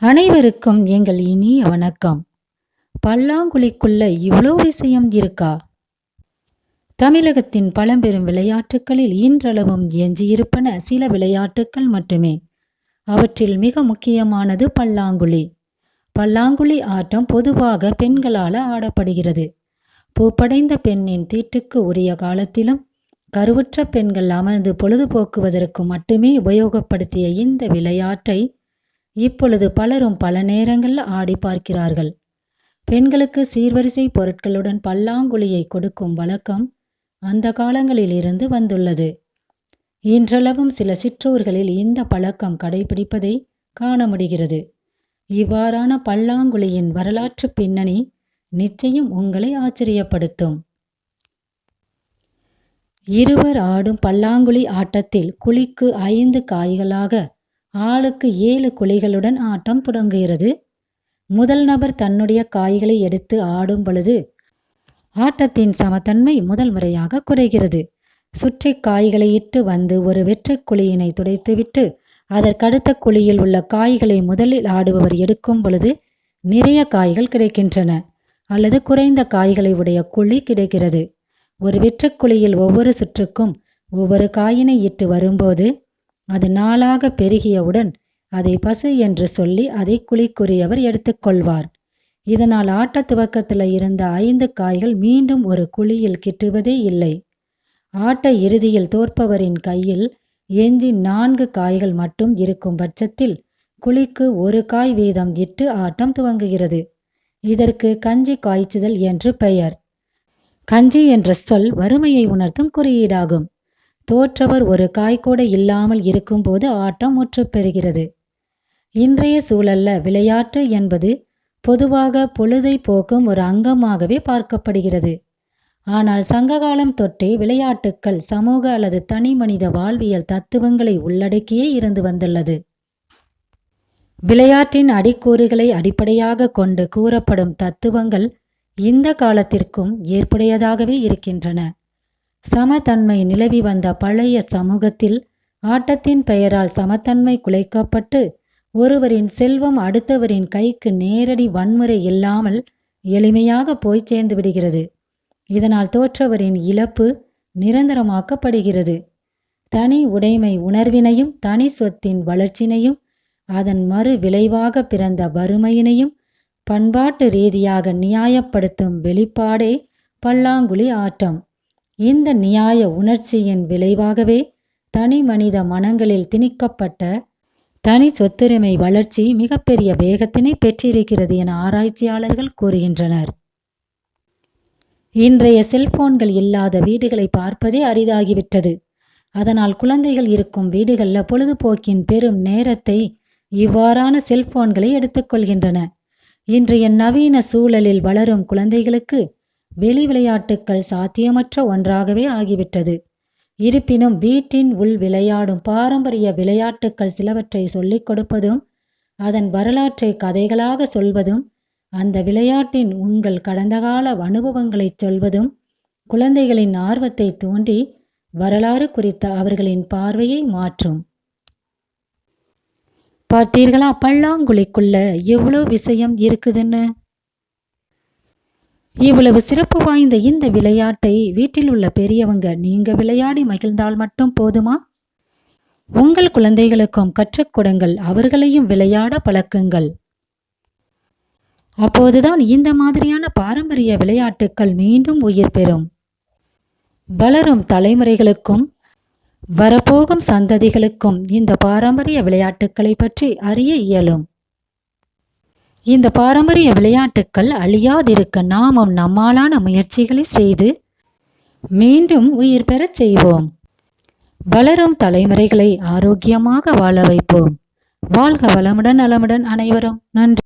அனைவருக்கும் எங்கள் இனிய வணக்கம். பல்லாங்குழிக்குள்ள இவ்வளோ விஷயம் இருக்கா? தமிழகத்தின் பழம்பெரும் விளையாட்டுகளில் இன்றளவும் எஞ்சியிருப்பன சில விளையாட்டுக்கள் மட்டுமே. அவற்றில் மிக முக்கியமானது பல்லாங்குழி. பல்லாங்குழி ஆட்டம் பொதுவாக பெண்களால் ஆடப்படுகிறது. பூப்படைந்த பெண்ணின் தீட்டுக்கு உரிய காலத்திலும் கருவுற்ற பெண்கள் அமர்ந்து பொழுதுபோக்குவதற்கு மட்டுமே உபயோகப்படுத்திய இந்த விளையாட்டை இப்பொழுது பலரும் பல நேரங்களில் ஆடி பார்க்கிறார்கள். பெண்களுக்கு சீர்வரிசை பொருட்களுடன் பல்லாங்குழியை கொடுக்கும் வழக்கம் அந்த காலங்களில் இருந்து வந்துள்ளது. இன்றளவும் சில சிற்றூர்களில் இந்த பழக்கம் கடைபிடிப்பதை காண முடிகிறது. இவ்வாறான பல்லாங்குழியின் வரலாற்று பின்னணி நிச்சயம் உங்களை ஆச்சரியப்படுத்தும். இருவர் ஆடும் பல்லாங்குழி ஆட்டத்தில் குழிக்கு ஐந்து காய்களாக ஆளுக்கு ஏழு குழிகளுடன் ஆட்டம் தொடங்குகிறது முதல் நபர் தன்னுடைய காய்களை எடுத்து ஆடும் பொழுது ஆட்டத்தின் சமத்தன்மை முதல் முறையாக குறைகிறது. சுற்றி காய்களை இட்டு வந்து ஒரு வெற்று குழியினை துடைத்துவிட்டு அதற்கடுத்த குழியில் உள்ள காய்களை முதலில் ஆடுபவர் எடுக்கும் பொழுது நிறைய காய்கள் கிடைக்கின்றன அல்லது குறைந்த காய்களை உடைய குழி கிடைக்கிறது. ஒரு வெற்றுக்குழியில் ஒவ்வொரு சுற்றுக்கும் ஒவ்வொரு காயினை இட்டு வரும்போது அது நாளாக பெருகியவுடன் அதை பசு என்று சொல்லி அதை குழிக்குரியவர் எடுத்துக்கொள்வார். இதனால் ஆட்ட துவக்கத்தில் இருந்த ஐந்து காய்கள் மீண்டும் ஒரு குழியில் கிட்டுவதே இல்லை. ஆட்ட இறுதியில் தோற்பவரின் கையில் எஞ்சி நான்கு காய்கள் மட்டும் இருக்கும் பட்சத்தில் குழிக்கு ஒரு காய் வீதம் இட்டு ஆட்டம் துவங்குகிறது. இதற்கு கஞ்சி காய்ச்சுதல் என்று பெயர். கஞ்சி என்ற சொல் வறுமையை உணர்த்தும் குறியீடாகும். தோற்றவர் ஒரு காய்கூட இல்லாமல் இருக்கும்போது ஆட்டம் முற்று பெறுகிறது இன்றைய சூழல்ல விளையாட்டு என்பது பொதுவாக பொழுதை போக்கும் ஒரு அங்கமாகவே பார்க்கப்படுகிறது. ஆனால் சங்ககாலம் தொட்டே விளையாட்டுக்கள் சமூக அல்லது தனி மனித வாழ்வியல் தத்துவங்களை உள்ளடக்கியே இருந்து வந்துள்ளது. விளையாட்டின் அடிக்கூறுகளை அடிப்படையாக கொண்டு கூறப்படும் தத்துவங்கள் இந்த காலத்திற்கும் ஏற்புடையதாகவே இருக்கின்றன. சமதன்மை நிலவி வந்த பழைய சமூகத்தில் ஆட்டத்தின் பெயரால் சமத்தன்மை குலைக்கப்பட்டு ஒருவரின் செல்வம் அடுத்தவரின் கைக்கு நேரடி வன்முறை இல்லாமல் எளிமையாக போய் சேர்ந்து விடுகிறது. இதனால் தோற்றவரின் இழப்பு நிரந்தரமாக்கப்படுகிறது. தனி உடைமை உணர்வினையும் தனி சொத்தின் வளர்ச்சினையும் அதன் மறு விளைவாக பிறந்த வறுமையினையும் பண்பாட்டு ரீதியாக நியாயப்படுத்தும் வெளிப்பாடே பல்லாங்குழி ஆட்டம். இந்த நியாய உணர்ச்சியின் விளைவாகவே தனி மனித மனங்களில் திணிக்கப்பட்ட தனி சொத்துரிமை வளர்ச்சி மிகப்பெரிய வேகத்தினை பெற்றிருக்கிறது என ஆராய்ச்சியாளர்கள் கூறுகின்றனர். இன்றைய செல்போன்கள் இல்லாத வீடுகளை பார்ப்பதே அரிதாகிவிட்டது. அதனால் குழந்தைகள் இருக்கும் வீடுகளில் பொழுதுபோக்கின் பெரும் நேரத்தை இவ்வாறான செல்போன்களை எடுத்துக்கொள்கின்றன இன்றைய நவீன சூழலில் வளரும் குழந்தைகளுக்கு வெளி விளையாட்டுக்கள் சாத்தியமற்ற ஒன்றாகவே ஆகிவிட்டது. இருப்பினும் வீட்டின் உள் விளையாடும் பாரம்பரிய விளையாட்டுக்கள் சிலவற்றை சொல்லிக் கொடுப்பதும் அதன் வரலாற்றை கதைகளாக சொல்வதும் அந்த விளையாட்டின் உங்கள் கடந்த கால அனுபவங்களை சொல்வதும் குழந்தைகளின் ஆர்வத்தை தூண்டி வரலாறு குறித்த அவர்களின் பார்வையை மாற்றும். பார்த்தீர்களா? பல்லாங்குழிக்குள்ள எவ்வளோ விஷயம் இருக்குதுன்னு? இவ்வளவு சிறப்பு வாய்ந்த இந்த விளையாட்டை வீட்டில் உள்ள பெரியவங்க நீங்க விளையாடி மகிழ்ந்தால் மட்டும் போதுமா? உங்கள் குழந்தைகளுக்கும் கற்றுக் கொடுங்கள் அவர்களையும் விளையாட பழக்குங்கள். அப்போதுதான் இந்த மாதிரியான பாரம்பரிய விளையாட்டுக்கள் மீண்டும் உயிர் பெறும். வளரும் தலைமுறைகளுக்கும் வரப்போகும் சந்ததிகளுக்கும் இந்த பாரம்பரிய விளையாட்டுக்களை பற்றி அறிய இயலும். இந்த பாரம்பரிய விளையாட்டுக்கள் அழியாதிருக்க நாமும் நம்மாலான முயற்சிகளை செய்து மீண்டும் உயிர் பெறச் செய்வோம். வளரும் தலைமுறைகளை ஆரோக்கியமாக வாழ வைப்போம். வாழ்க வளமுடன் நலமுடன் அனைவரும். நன்றி.